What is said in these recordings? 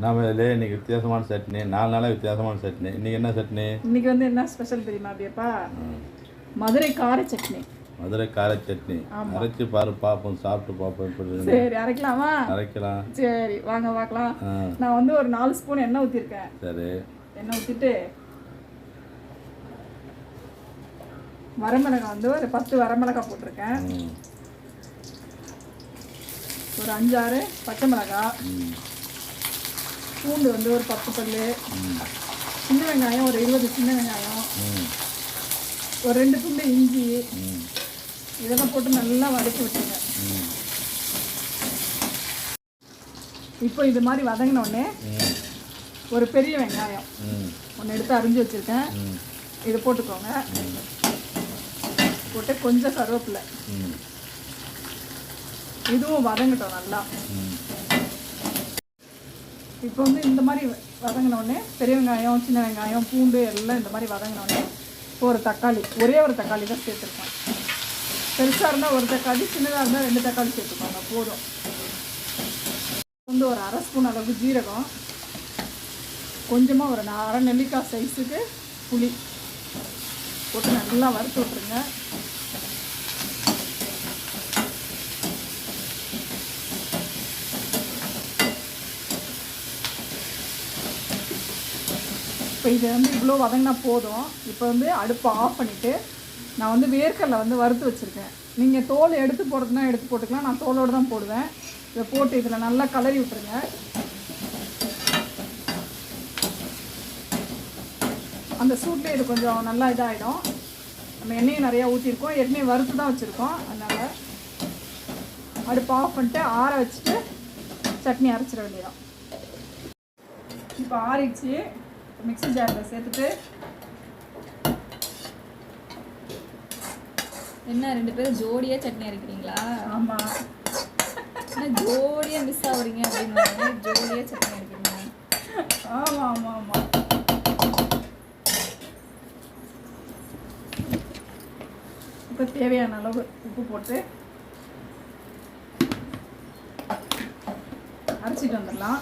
நாம இதில் இன்னைக்கு வித்தியாசமான சட்னி நாலு நாளாக வித்தியாசமான சட்னி. இன்னைக்கு என்ன சட்னி? இன்னைக்கு வந்து என்ன ஸ்பெஷல் தெரியுமா அப்படியப்பா மதுரை கார சட்னி. மதுரை கார சட்னி. அரைச்சி பாரு பார்ப்போம் சாப்பிட்டு பார்ப்போம் எப்படி. சரி அரைக்கலாமா? அரைக்கலாம். சரி வாங்க பார்க்கலாம் நான் வந்து ஒரு நாலு ஸ்பூன் எண்ணெய் ஊற்றிருக்கேன் சரி. எண்ணெய் ஊற்றிட்டு வரமிளகாய் வந்து ஒரு பத்து வரமிளகாய் போட்டிருக்கேன். ஒரு அஞ்சாறு பச்சை மிளகாய் பூண்டு வந்து ஒரு பத்து பல்லு சின்ன வெங்காயம் ஒரு இருபது சின்ன வெங்காயம் ஒரு ரெண்டு துண்டு இஞ்சி இதெல்லாம் போட்டு நல்லா வதக்கி விட்டுருங்க இப்போ இது மாதிரி வதங்கின உடனே ஒரு பெரிய வெங்காயம். ஒன்று எடுத்து அரிஞ்சு வச்சுருக்கேன். இது போட்டுக்கோங்க. போட்டு கொஞ்சம் கருவேப்பிலை. இதுவும் வதங்கட்டும் நல்லா. இப்போ வந்து இந்த மாதிரி வதங்கினோடனே பெரிய வெங்காயம் சின்ன வெங்காயம் பூண்டு எல்லாம் இந்த மாதிரி வதங்கினோடனே இப்போ ஒரு தக்காளி ஒரே ஒரு தக்காளி தான் சேர்த்துருக்கேன் பெருசாக இருந்தால் ஒரு தக்காளி சின்னதாக இருந்தால் ரெண்டு தக்காளி சேர்த்துக்கோங்க போதும். வந்து ஒரு அரை ஸ்பூன் அளவுக்கு ஜீரகம். கொஞ்சமாக ஒரு அரை நெல்லிக்காய் சைஸுக்கு புளி. போட்டு நல்லா வறுத்து விட்ருங்க இப்போ இது வந்து இவ்வளோ வதங்கினா போதும். இப்போ வந்து அடுப்பை ஆஃப் பண்ணிவிட்டு நான் வந்து வேர்க்கடலை வந்து வறுத்து வச்சுருக்கேன். நீங்கள் தோல் எடுத்து போடுறதுனா எடுத்து போட்டுக்கலாம். நான் தோலோடு தான் போடுவேன். இதை போட்டு இதில் நல்லா கலரி விட்டுருங்க. அந்த சூட்டில் இது கொஞ்சம் நல்லா இதாகிடும் நம்ம எண்ணெயும் நிறையா ஊற்றிருக்கோம் எண்ணெய் வறுத்து தான் வச்சுருக்கோம். அதனால் அடுப்பு ஆஃப் பண்ணிட்டு ஆற வச்சுட்டு சட்னி அரைச்சிட வேண்டியதான் இப்போ ஆறிச்சு மிக்ஸி ஜாரில் சேர்த்துட்டு என்ன ரெண்டு பேரும் ஜோடியா சட்னி அரைக்கிறீங்களா? ஆமாம் என்ன ஜோடியா மிஸ் ஆகுறீங்க அப்படின்னு ஜோடியா சட்னி அரைக்கிறீங்க. ஆமாம் ஆமாம் ஆமாம் இப்போ தேவையான அளவு உப்பு போட்டு அரைச்சிட்டு வந்துடலாம்.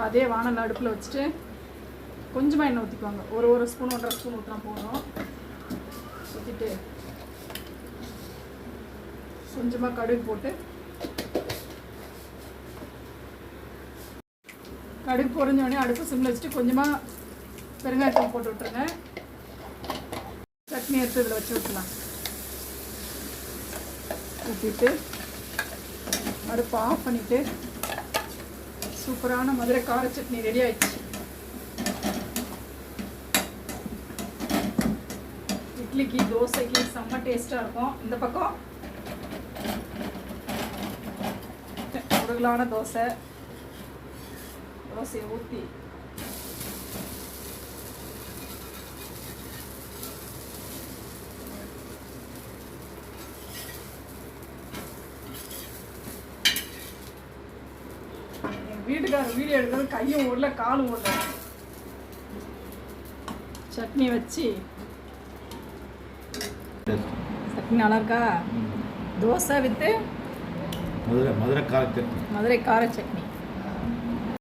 இப்போ அதே வானல் அடுப்பில் வச்சுட்டு கொஞ்சமாக எண்ணெய் ஊற்றிக்குவாங்க ஒரு ஒரு ஸ்பூன் ஒன்றரை ஸ்பூன் ஊற்றினா போதும். ஊற்றிட்டு கொஞ்சமாக கடுகு போட்டு கடுகு பொறிஞ்சோடனே அடுப்பு சிம்மில் வச்சுட்டு கொஞ்சமாக பெருங்காயத்தூள் போட்டு விட்ருங்க சட்னி எடுத்து இதில் வச்சு விட்டுலாம் ஊற்றிட்டு அடுப்பு ஆஃப் பண்ணிவிட்டு சூப்பரான மதுரை கார சட்னி ரெடி ஆயிடுச்சு. இட்லிக்கு தோசைக்கு செம்ம டேஸ்ட்டாக இருக்கும். இந்த பக்கம் முருகலான தோசை. தோசையை ஊற்றி வீட்டுக்காரர் வீடியோ எடுக்கிறது கையும் ஓடல காலும் ஓடல சட்னி வச்சு. சட்னி நல்லா இருக்கா. தோசை வித்து மதுரை மதுரை கார சட்னி. மதுரை கார சட்னி.